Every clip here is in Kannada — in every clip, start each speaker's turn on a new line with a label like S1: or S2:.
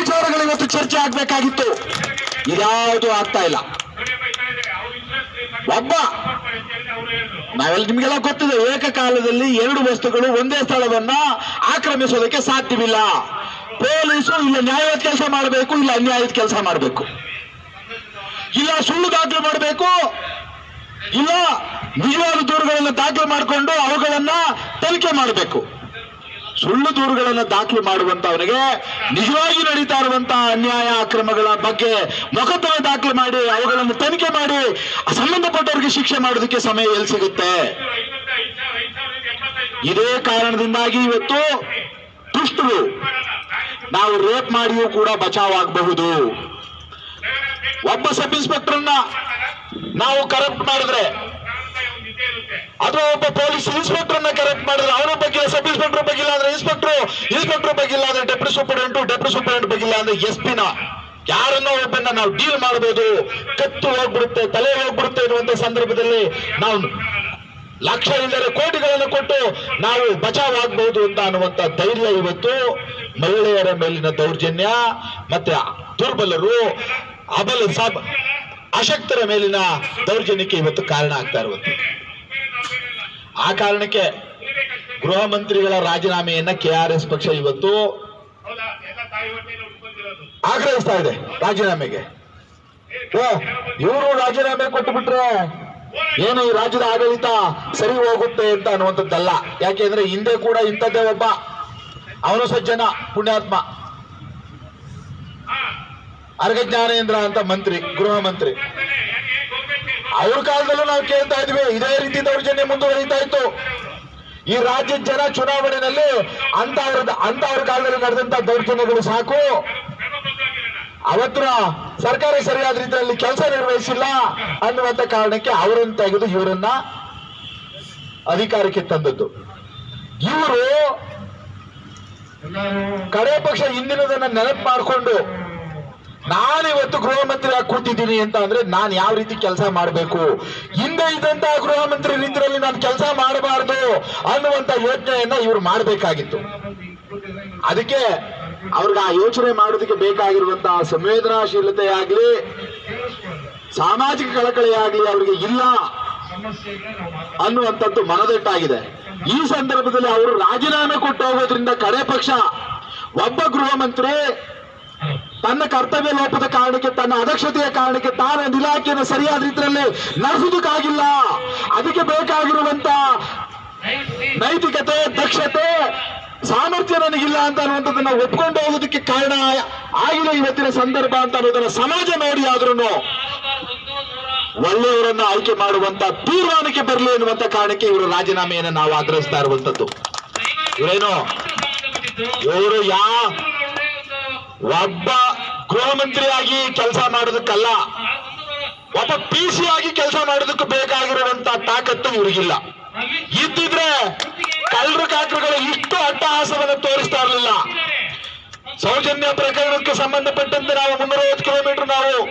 S1: ವಿಚಾರಗಳು ಇವತ್ತು ಚರ್ಚೆ ಆಗ್ಬೇಕಾಗಿತ್ತು. ಇದ್ಯಾವುದು ಆಗ್ತಾ ಇಲ್ಲ. ಒಬ್ಬ, ನಾವೆಲ್ಲ ನಿಮ್ಗೆಲ್ಲ ಗೊತ್ತಿದೆ, ಏಕಕಾಲದಲ್ಲಿ ಎರಡು ವಸ್ತುಗಳು ಒಂದೇ ಸ್ಥಳವನ್ನ ಆಕ್ರಮಿಸೋದಕ್ಕೆ ಸಾಧ್ಯವಿಲ್ಲ. ಪೊಲೀಸರು ಇಲ್ಲ ನ್ಯಾಯದ ಕೆಲಸ ಮಾಡಬೇಕು, ಇಲ್ಲ ಅನ್ಯಾಯದ ಕೆಲಸ ಮಾಡಬೇಕು. ಇಲ್ಲ ಸುಳ್ಳು ದಾಖಲು ಮಾಡಬೇಕು, ಇಲ್ಲ ನಿಜವಾದ ದೂರುಗಳನ್ನು ದಾಖಲು ಮಾಡಿಕೊಂಡು ಅವುಗಳನ್ನ ತನಿಖೆ ಮಾಡಬೇಕು. ಸುಳ್ಳು ದೂರುಗಳನ್ನು ದಾಖಲು ಮಾಡುವಂತವನಿಗೆ ನಿಜವಾಗಿ ನಡೀತಾ ಇರುವಂತಹ ಅನ್ಯಾಯ ಅಕ್ರಮಗಳ ಬಗ್ಗೆ ಮೊಕದ್ದಮೆ ದಾಖಲು ಮಾಡಿ ಅವುಗಳನ್ನು ತನಿಖೆ ಮಾಡಿ ಸಂಬಂಧಪಟ್ಟವರಿಗೆ ಶಿಕ್ಷೆ ಮಾಡೋದಕ್ಕೆ ಸಮಯ ಎಲ್ಲಿ ಸಿಗುತ್ತೆ? ಇದೇ ಕಾರಣದಿಂದಾಗಿ ಇವತ್ತು ದುಷ್ಟರು ನಾವು ರೇಪ್ ಮಾಡಿಯೂ ಕೂಡ ಬಚಾವ್ ಆಗಬಹುದು ಒಬ್ಬ ಸಬ್ ಇನ್ಸ್ಪೆಕ್ಟರ್ನ ನಾವು ಕರಪ್ಟ್ ಮಾಡಿದ್ರೆ ಅಥವಾ ಒಬ್ಬ ಪೊಲೀಸ್ ಇನ್ಸ್ಪೆಕ್ಟರ್ ಕರೆಕ್ಟ್ ಮಾಡಿದ್ರೆ ಅವನ ಬಗ್ಗೆ ಸಬ್ ಇನ್ಸ್ಪೆಕ್ಟರ್ ಬಗ್ಗೆ ಇಲ್ಲ ಅಂದ್ರೆ ಇನ್ಸ್ಪೆಕ್ಟರ್ ಇನ್ಸ್ಪೆಕ್ಟರ್ ಬಗ್ಗೆ ಇಲ್ಲ ಅಂದ್ರೆ ಡೆಪ್ಯೂಟಿ ಸೂಪರಿಂಟೆಂಟ್ ಡೆಪ್ಯೂಟಿ ಸೂಪರಿಂಟೆಂಟ್ ಬಗ್ಗೆ ಇಲ್ಲ ಅಂದ್ರೆ ಎಸ್ ಪಿನ ಯಾರನ್ನೋ ಒಬ್ಬನ್ನ ನಾವು ಡೀಲ್ ಮಾಡಬಹುದು ಕತ್ತು ಹೋಗ್ಬಿಡುತ್ತೆ, ತಲೆ ಹೋಗ್ಬಿಡುತ್ತೆ ಎನ್ನುವಂತ ಸಂದರ್ಭದಲ್ಲಿ ನಾವು ಲಕ್ಷ ಇಲ್ಲದೆ ಕೋಟಿಗಳನ್ನು ಕೊಟ್ಟು ನಾವು ಬಚಾವ್ ಆಗಬಹುದು ಅಂತ ಅನ್ನುವಂತ ಧೈರ್ಯ ಇವತ್ತು. ಮಹಿಳೆಯರ ಮೇಲಿನ ದೌರ್ಜನ್ಯ ಮತ್ತೆ ದುರ್ಬಲರು, ಅಬಲ ಸಬ್ ಅಶಕ್ತರ ಮೇಲಿನ ದೌರ್ಜನ್ಯಕ್ಕೆ ಇವತ್ತು ಕಾರಣ ಆಗ್ತಾ ಇರುವಂತ ಆ ಕಾರಣಕ್ಕೆ ಗೃಹ ಮಂತ್ರಿಗಳ ರಾಜೀನಾಮೆಯನ್ನ ಕೆ ಆರ್ ಎಸ್ ಪಕ್ಷ ಇವತ್ತು ಆಗ್ರಹಿಸ್ತಾ ಇದೆ ರಾಜೀನಾಮೆಗೆ. ಇವರು ರಾಜೀನಾಮೆ ಕೊಟ್ಟು ಬಿಟ್ರೆ ಏನು ಈ ರಾಜ್ಯದ ಆಡಳಿತ ಸರಿ ಹೋಗುತ್ತೆ ಅಂತ ಅನ್ನುವಂಥದ್ದಲ್ಲ. ಯಾಕೆಂದ್ರೆ ಹಿಂದೆ ಕೂಡ ಇಂಥದ್ದೇ ಒಬ್ಬ ಅವನು ಸಜ್ಜನ ಪುಣ್ಯಾತ್ಮ. ಅರ್ಗ ಜ್ಞಾನೇಂದ್ರ ಅಂತ ಮಂತ್ರಿ, ಗೃಹ ಮಂತ್ರಿ. ಅವ್ರ ಕಾಲದಲ್ಲೂ ನಾವು ಕೇಳ್ತಾ ಇದ್ವಿ, ಇದೇ ರೀತಿ ದೌರ್ಜನ್ಯ ಮುಂದುವರಿತಾ ಇತ್ತು. ಈ ರಾಜ್ಯದ ಜನ ಚುನಾವಣೆಯಲ್ಲಿ ಅಂತವ್ರ ಅಂತವ್ರ ಕಾಲದಲ್ಲಿ ನಡೆದಂತ ದೌರ್ಜನ್ಯಗಳು ಸಾಕು. ಅವತ್ರ ಸರ್ಕಾರ ಸರಿಯಾದ ರೀತಿಯಲ್ಲಿ ಕೆಲಸ ನಿರ್ವಹಿಸಿಲ್ಲ ಅನ್ನುವಂತ ಕಾರಣಕ್ಕೆ ಅವರನ್ನು ತೆಗೆದು ಇವರನ್ನ ಅಧಿಕಾರಕ್ಕೆ ತಂದದ್ದು. ಇವರು ಕಡೆ ಪಕ್ಷ ಹಿಂದಿನದನ್ನ ನೆನಪು ಮಾಡಿಕೊಂಡು ನಾನಿವತ್ತು ಗೃಹ ಮಂತ್ರಿ ಕೂತಿದ್ದೀನಿ ಅಂತ ಅಂದ್ರೆ ನಾನು ಯಾವ ರೀತಿ ಕೆಲಸ ಮಾಡಬೇಕು? ಹಿಂದೆ ಇದ್ದಂತಹ ಗೃಹ ಮಂತ್ರಿ ರೀತಿಯಲ್ಲಿ ನಾನು ಕೆಲಸ ಮಾಡಬಾರದು ಅನ್ನುವಂತ ಯೋಜನೆಯನ್ನ ಇವರು ಮಾಡಬೇಕಾಗಿತ್ತು. ಅದಕ್ಕೆ ಅವ್ರಿಗೆ ಆ ಯೋಚನೆ ಮಾಡೋದಕ್ಕೆ ಬೇಕಾಗಿರುವಂತಹ ಸಂವೇದನಾಶೀಲತೆ ಆಗ್ಲಿ ಸಾಮಾಜಿಕ ಕಳಕಳಿ ಆಗ್ಲಿ ಅವರಿಗೆ ಇಲ್ಲ ಅನ್ನುವಂಥದ್ದು ಮನದಟ್ಟಾಗಿದೆ. ಈ ಸಂದರ್ಭದಲ್ಲಿ ಅವರು ರಾಜೀನಾಮೆ ಕೊಟ್ಟು ಹೋಗೋದ್ರಿಂದ ಕಡೆ ಪಕ್ಷ, ಒಬ್ಬ ಗೃಹ ಮಂತ್ರಿ ತನ್ನ ಕರ್ತವ್ಯ ಲೋಪದ ಕಾರಣಕ್ಕೆ, ತನ್ನ ಅಧಕ್ಷತೆಯ ಕಾರಣಕ್ಕೆ ತಾನು ಇಲಾಖೆಯನ್ನು ಸರಿಯಾದ ರೀತಿಯಲ್ಲಿ ನಡೆಸುವುದಕ್ಕಾಗಿಲ್ಲ ಅದಕ್ಕೆ ಬೇಕಾಗಿರುವಂತ ನೈತಿಕತೆ, ದಕ್ಷತೆ, ಸಾಮರ್ಥ್ಯ ನನಗಿಲ್ಲ ಅಂತ ಅನ್ನುವಂಥದ್ದನ್ನ ಒಪ್ಕೊಂಡು ಹೋಗೋದಕ್ಕೆ ಕಾರಣ ಆಗಿದೆ ಇವತ್ತಿನ ಸಂದರ್ಭ ಅಂತ ಅನ್ನೋದನ್ನ ಸಮಾಜ ನೋಡಿ ಆದ್ರೂ ಒಳ್ಳೆಯವರನ್ನ ಆಯ್ಕೆ ಮಾಡುವಂತ ತೀರ್ಮಾನಕ್ಕೆ ಬರಲಿ ಎನ್ನುವಂತ ಕಾರಣಕ್ಕೆ ಇವರು ರಾಜೀನಾಮೆಯನ್ನು ನಾವು ಆಗ್ರಹಿಸ್ತಾ ಇರುವಂತದ್ದು ಇವರೇನು? ಇವರು ಯಾ ಒಬ್ಬ ಗೃಹ ಮಂತ್ರಿಯಾಗಿ ಕೆಲಸ ಮಾಡೋದಕ್ಕಲ್ಲ. ಒಬ್ಬ ಪಿ ಸಿ ಆಗಿ ಕೆಲಸ ಮಾಡೋದಕ್ಕೆ ಬೇಕಾಗಿರುವಂತ ತಾಕತ್ತು ಇವರಿಗಿಲ್ಲ. ಇದ್ದಿದ್ರೆ ಕಳ್ಳರು ಕಾಕರುಗಳು ಇಷ್ಟು ಅಟ್ಟಹಾಸವನ್ನು ತೋರಿಸ್ತಾ ಇರಲಿಲ್ಲ. ಸೌಜನ್ಯ ಪ್ರಕರಣಕ್ಕೆ ಸಂಬಂಧಪಟ್ಟಂತೆ ನಾವು ಮುನ್ನೂರೈವತ್ತು ಕಿಲೋಮೀಟರ್ ನಾವು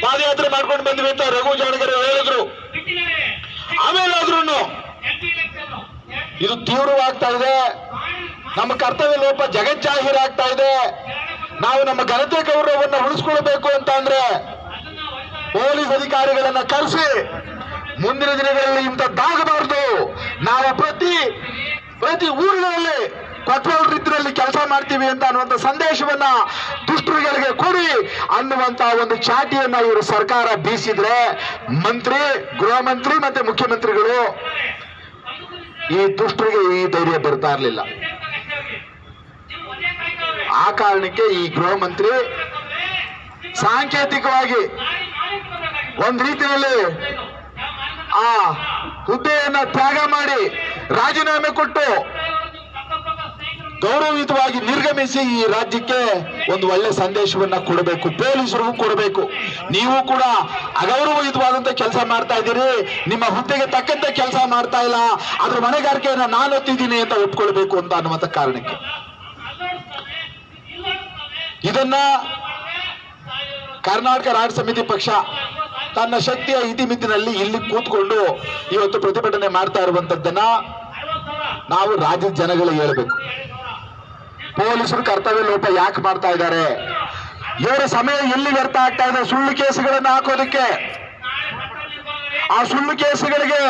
S1: ಪಾದಯಾತ್ರೆ ಮಾಡ್ಕೊಂಡು ಬಂದ್ವಿ ಅಂತ ರಘು ಜಾಣಗರು ಹೇಳಿದ್ರು. ಆಮೇಲೆ ಇದು ತೀವ್ರವಾಗ್ತಾ ಇದೆ. ನಮ್ಮ ಕರ್ತವ್ಯ ಲೋಪ ಜಗಜ್ಜಾಹೀರಾಗ್ತಾ ಇದೆ. ನಾವು ನಮ್ಮ ಘನತೆ ಗೌರವವನ್ನು ಉಳಿಸ್ಕೊಳ್ಬೇಕು ಅಂತ ಅಂದ್ರೆ ಪೊಲೀಸ್ ಅಧಿಕಾರಿಗಳನ್ನ ಕರೆಸಿ ಮುಂದಿನ ದಿನಗಳಲ್ಲಿ ಇಂಥದ್ದಾಗಬಾರದು ನಾವು ಪ್ರತಿ ಪ್ರತಿ ಊರುಗಳಲ್ಲಿ ಕೊಟ್ರೋಲ್ ರೀತಿಯಲ್ಲಿ ಕೆಲಸ ಮಾಡ್ತೀವಿ ಅಂತ ಅನ್ನುವಂಥ ಸಂದೇಶವನ್ನ ದುಷ್ಟರುಗಳಿಗೆ ಕೊಡಿ ಅನ್ನುವಂತ ಒಂದು ಚಾಟಿಯನ್ನ ಇವರು ಸರ್ಕಾರ ಬೀಸಿದ್ರೆ ಮಂತ್ರಿ, ಗೃಹ ಮಂತ್ರಿ ಮತ್ತೆ ಮುಖ್ಯಮಂತ್ರಿಗಳು ಈ ದುಷ್ಟರಿಗೆ ಈ ಧೈರ್ಯ ಬರ್ತಾ ಇರಲಿಲ್ಲ. ಆ ಕಾರಣಕ್ಕೆ ಈ ಗೃಹ ಮಂತ್ರಿ ಸಾಂಕೇತಿಕವಾಗಿ ಒಂದ್ ರೀತಿಯಲ್ಲಿ ಆ ಹುದ್ದೆಯನ್ನ ತ್ಯಾಗ ಮಾಡಿ ರಾಜೀನಾಮೆ ಕೊಟ್ಟು ಗೌರವಯುತವಾಗಿ ನಿರ್ಗಮಿಸಿ ಈ ರಾಜ್ಯಕ್ಕೆ ಒಂದು ಒಳ್ಳೆ ಸಂದೇಶವನ್ನ ಕೊಡಬೇಕು, ಪೊಲೀಸರಿಗೂ ಕೊಡಬೇಕು. ನೀವು ಕೂಡ ಅಗೌರವಯುತವಾದಂತ ಕೆಲಸ ಮಾಡ್ತಾ ಇದ್ದೀರಿ. ನಿಮ್ಮ ಹುದ್ದೆಗೆ ತಕ್ಕಂತೆ ಕೆಲಸ ಮಾಡ್ತಾ ಇಲ್ಲ. ಅದ್ರ ಮನೆಗಾರಿಕೆಯನ್ನ ನಾನು ಹೊತ್ತಿದ್ದೀನಿ ಅಂತ ಒಪ್ಕೊಳ್ಬೇಕು ಅಂತ ಅನ್ನುವಂತ ಕಾರಣಕ್ಕೆ. ಇದನ್ನ ಕರ್ನಾಟಕ ರಾಜ್ಯ ಸಮಿತಿ ಪಕ್ಷ ತನ್ನ ಶಕ್ತಿಯ ಇತಿಮಿತಿನಲ್ಲಿ ಇಲ್ಲಿ ಕೂತ್ಕೊಂಡು ಇವತ್ತು ಪ್ರತಿಭಟನೆ ಮಾಡ್ತಾ ಇರುವಂತದ್ದನ್ನ ನಾವು ರಾಜ್ಯದ ಜನಗಳಿಗೆ ಹೇಳಬೇಕು. ಪೊಲೀಸರು ಕರ್ತವ್ಯ ಲೋಪ ಯಾಕೆ ಮಾಡ್ತಾ ಇದ್ದಾರೆ? ಇವರ ಸಮಯ ಎಲ್ಲಿ ವ್ಯರ್ಥ ಆಗ್ತಾ ಇದೆ? ಸುಳ್ಳು ಕೇಸುಗಳನ್ನು ಹಾಕೋದಕ್ಕೆ. ಆ ಸುಳ್ಳು ಕೇಸುಗಳಿಗೆ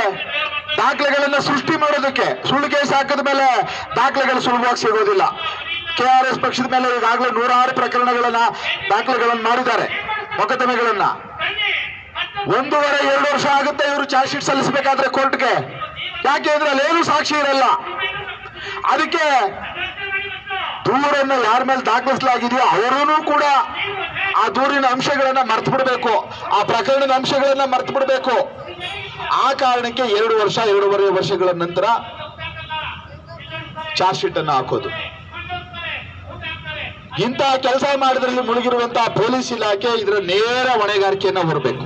S1: ದಾಖಲೆಗಳನ್ನ ಸೃಷ್ಟಿ ಮಾಡೋದಕ್ಕೆ. ಸುಳ್ಳು ಕೇಸ್ ಹಾಕಿದ ಮೇಲೆ ದಾಖಲೆಗಳು ಸುಲಭವಾಗಿ ಸಿಗೋದಿಲ್ಲ. ಕೆ ಆರ್ ಎಸ್ ಪಕ್ಷದ ಮೇಲೆ ಈಗಾಗಲೇ ನೂರಾರು ಪ್ರಕರಣಗಳನ್ನ ದಾಖಲೆಗಳನ್ನು ಮಾಡಿದ್ದಾರೆ. ಮೊಕದ್ದಮೆಗಳನ್ನ. ಒಂದೂವರೆ, ಎರಡು ವರ್ಷ ಆಗುತ್ತೆ ಇವರು ಚಾರ್ಜ್ ಶೀಟ್ ಸಲ್ಲಿಸಬೇಕಾದ್ರೆ ಕೋರ್ಟ್ಗೆ. ಯಾಕೆ ಅಂದ್ರೆ ಅಲ್ಲೇನು ಸಾಕ್ಷಿ ಇರಲ್ಲ. ಅದಕ್ಕೆ ದೂರನ್ನ ಯಾರ ಮೇಲೆ ದಾಖಲಿಸಲಾಗಿದೆಯೋ ಅವರೂ ಕೂಡ ಆ ದೂರಿನ ಅಂಶಗಳನ್ನ ಮರ್ತು ಬಿಡಬೇಕು ಆ ಪ್ರಕರಣದ ಅಂಶಗಳನ್ನ ಮರ್ತು ಬಿಡಬೇಕು ಆ ಕಾರಣಕ್ಕೆ ಎರಡು ವರ್ಷ, ಎರಡೂವರೆ ವರ್ಷಗಳ ನಂತರ ಚಾರ್ಜ್ ಶೀಟ್ ಅನ್ನು ಹಾಕೋದು. ಇಂತಹ ಕೆಲಸ ಮಾಡಿದ್ರಲ್ಲಿ ಮುಳುಗಿರುವಂತಹ ಪೊಲೀಸ್ ಇಲಾಖೆ ಇದರ ನೇರ ಹೊಣೆಗಾರಿಕೆಯನ್ನ ಹೊರಬೇಕು.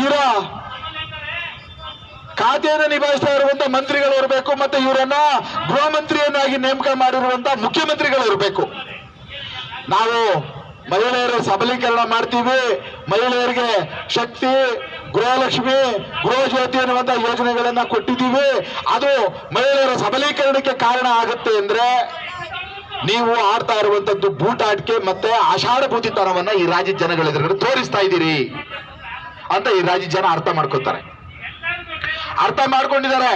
S1: ಇವರ ಖಾತೆಯನ್ನು ನಿಭಾಯಿಸ್ತಾ ಇರುವಂತ ಮಂತ್ರಿಗಳು ಇರಬೇಕು, ಮತ್ತೆ ಇವರನ್ನ ಗೃಹ ಮಂತ್ರಿಯನ್ನಾಗಿ ನೇಮಕ ಮಾಡಿರುವಂತಹ ಮುಖ್ಯಮಂತ್ರಿಗಳು ಇರಬೇಕು. ನಾವು ಮಹಿಳೆಯರ ಸಬಲೀಕರಣ ಮಾಡ್ತೀವಿ, ಮಹಿಳೆಯರಿಗೆ ಶಕ್ತಿ, ಗೃಹಲಕ್ಷ್ಮಿ, ಗೃಹ ಜ್ಯೋತಿ ಅನ್ನುವಂತ ಯೋಜನೆಗಳನ್ನ ಕೊಟ್ಟಿದ್ದೀವಿ. ಅದು ಮಹಿಳೆಯರ ಸಬಲೀಕರಣಕ್ಕೆ ಕಾರಣ ಆಗುತ್ತೆ ಅಂದ್ರೆ ನೀವು ಆಡ್ತಾ ಇರುವಂತದ್ದು ಬೂಟಾಟಿಕೆ ಮತ್ತೆ ಆಷಾಢಭೂತಿತನವನ್ನ ಈ ರಾಜ್ಯದ ಜನಗಳ ಎದುರುಗಡೆ ತೋರಿಸ್ತಾ ಇದ್ದೀರಿ ಅಂತ ಈ ರಾಜ್ಯ ಜನ ಅರ್ಥ ಮಾಡ್ಕೋತಾರೆ ಅರ್ಥ ಮಾಡ್ಕೊಂಡಿದ್ದಾರೆ.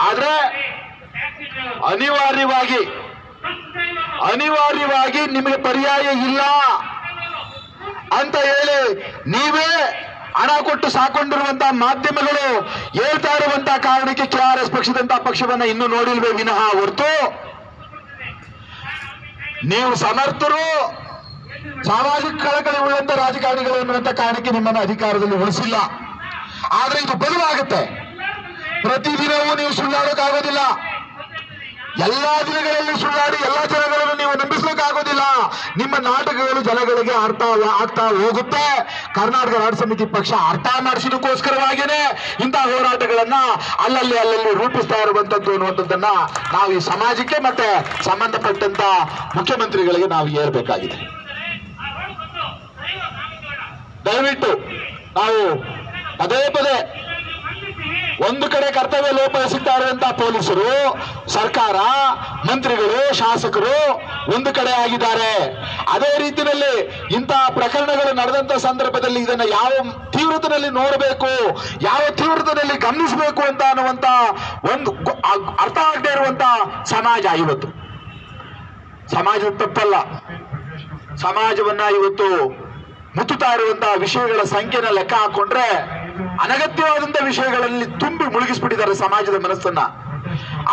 S1: ಆದ್ರೆ ಅನಿವಾರ್ಯವಾಗಿ ಅನಿವಾರ್ಯವಾಗಿ ನಿಮಗೆ ಪರ್ಯಾಯ ಇಲ್ಲ ಅಂತ ಹೇಳಿ ನೀವೇ ಹಣ ಕೊಟ್ಟು ಸಾಕೊಂಡಿರುವಂತಹ ಮಾಧ್ಯಮಗಳು ಹೇಳ್ತಾ ಇರುವಂತಹ ಕಾರಣಕ್ಕೆ ಕೆ ಆರ್ ಎಸ್ ಪಕ್ಷದಂತಹ ಪಕ್ಷವನ್ನ ಇನ್ನೂ ನೋಡಿಲ್ವೇ ವಿನಃ ಹೊರತು ನೀವು ಸಮರ್ಥರು. ಸಾಮಾಜಿಕ ಕಳಕಳಿ ಉಳ್ಳಂತ ರಾಜಕಾರಣಿಗಳು ಎನ್ನುವಂತ ಕಾರಣಕ್ಕೆ ನಿಮ್ಮನ್ನು ಅಧಿಕಾರದಲ್ಲಿ ಉಳಿಸಿಲ್ಲ. ಆದ್ರೆ ಇದು ಬದಲಾಗುತ್ತೆ. ಪ್ರತಿದಿನವೂ ನೀವು ಸುಳ್ಳಾಡೋಕ್ಕಾಗೋದಿಲ್ಲ. ಎಲ್ಲಾ ದಿನಗಳಲ್ಲಿ ಸುಳ್ಳಾಡಿ ಎಲ್ಲಾ ಜನಗಳನ್ನು ನೀವು ನಂಬಿಸ್ಲಿಕ್ಕಾಗೋದಿಲ್ಲ ನಿಮ್ಮ ನಾಟಕಗಳು ಜನಗಳಿಗೆ ಅರ್ಥ ಆಗ್ತಾ ಹೋಗುತ್ತೆ. ಕರ್ನಾಟಕ ರಾಜ್ಯ ಸಮಿತಿ ಪಕ್ಷ ಅರ್ಥ ಮಾಡಿಸಿದಕ್ಕೋಸ್ಕರವಾಗಿಯೇ ಇಂತಹ ಹೋರಾಟಗಳನ್ನ ಅಲ್ಲಲ್ಲಿ ಅಲ್ಲಲ್ಲಿ ರೂಪಿಸ್ತಾ ಇರುವಂತದ್ದು ಅನ್ನುವಂಥದ್ದನ್ನ ನಾವು ಈ ಸಮಾಜಕ್ಕೆ ಮತ್ತೆ ಸಂಬಂಧಪಟ್ಟಂತ ಮುಖ್ಯಮಂತ್ರಿಗಳಿಗೆ ನಾವು ಏರ್ಬೇಕಾಗಿದೆ ದಯವಿಟ್ಟು ನಾವು ಪದೇ ಪದೇ ಒಂದು ಕಡೆ ಕರ್ತವ್ಯ ಲೋಪ ಇರುವಂತಹ ಪೊಲೀಸರು, ಸರ್ಕಾರ, ಮಂತ್ರಿಗಳು, ಶಾಸಕರು ಒಂದು ಕಡೆ ಆಗಿದ್ದಾರೆ. ಅದೇ ರೀತಿಯಲ್ಲಿ ಇಂತಹ ಪ್ರಕರಣಗಳು ನಡೆದಂತ ಸಂದರ್ಭದಲ್ಲಿ ಇದನ್ನ ಯಾವ ತೀವ್ರತೆಯಲ್ಲಿ ನೋಡಬೇಕು, ಯಾವ ತೀವ್ರತೆಯಲ್ಲಿ ಗಮನಿಸಬೇಕು ಅಂತ ಅನ್ನುವಂತ ಒಂದು ಅರ್ಥ ಆಗದೆ ಇರುವಂತ ಸಮಾಜ ಇವತ್ತು. ಸಮಾಜದ ತಪ್ಪಲ್ಲ. ಸಮಾಜವನ್ನ ಇವತ್ತು ಮುತ್ತುತ್ತಾ ಇರುವಂತಹ ವಿಷಯಗಳ ಸಂಖ್ಯೆನ ಲೆಕ್ಕ ಹಾಕೊಂಡ್ರೆ ಅನಗತ್ಯವಾದಂತಹ ವಿಷಯಗಳಲ್ಲಿ ತುಂಬಿ ಮುಳುಗಿಸ್ಬಿಟ್ಟಿದ್ದಾರೆ ಸಮಾಜದ ಮನಸ್ಸನ್ನ.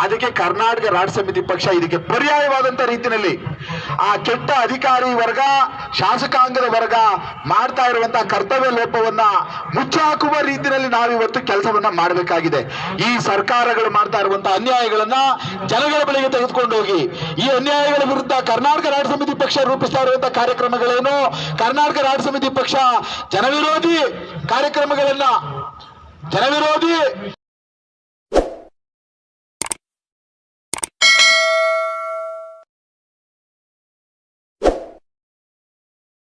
S1: ಅದಕ್ಕೆ ಕರ್ನಾಟಕ ರಾಜ್ಯ ಸಮಿತಿ ಪಕ್ಷ ಇದಕ್ಕೆ ಪರ್ಯಾಯವಾದಂತ ರೀತಿಯಲ್ಲಿ ಆ ಕೆಟ್ಟ ಅಧಿಕಾರಿ ವರ್ಗ, ಶಾಸಕಾಂಗದ ವರ್ಗ ಮಾಡ್ತಾ ಇರುವಂತಹ ಕರ್ತವ್ಯ ಲೋಪವನ್ನ ಮುಚ್ಚಾಕುವ ರೀತಿಯಲ್ಲಿ ನಾವಿವತ್ತು ಕೆಲಸವನ್ನ ಮಾಡಬೇಕಾಗಿದೆ. ಈ ಸರ್ಕಾರಗಳು ಮಾಡ್ತಾ ಇರುವಂತಹ ಅನ್ಯಾಯಗಳನ್ನ ಜನಗಳ ಬಳಿಗೆ ತೆಗೆದುಕೊಂಡು ಹೋಗಿ ಈ ಅನ್ಯಾಯಗಳ ವಿರುದ್ಧ ಕರ್ನಾಟಕ ರಾಜ್ಯ ಸಮಿತಿ ಪಕ್ಷ ರೂಪಿಸ್ತಾ ಇರುವಂತಹ ಕಾರ್ಯಕ್ರಮಗಳೇನು, ಕರ್ನಾಟಕ ರಾಜ್ಯ ಸಮಿತಿ ಪಕ್ಷ ಜನವಿರೋಧಿ ಕಾರ್ಯಕ್ರಮಗಳನ್ನ ಜನವಿರೋಧಿ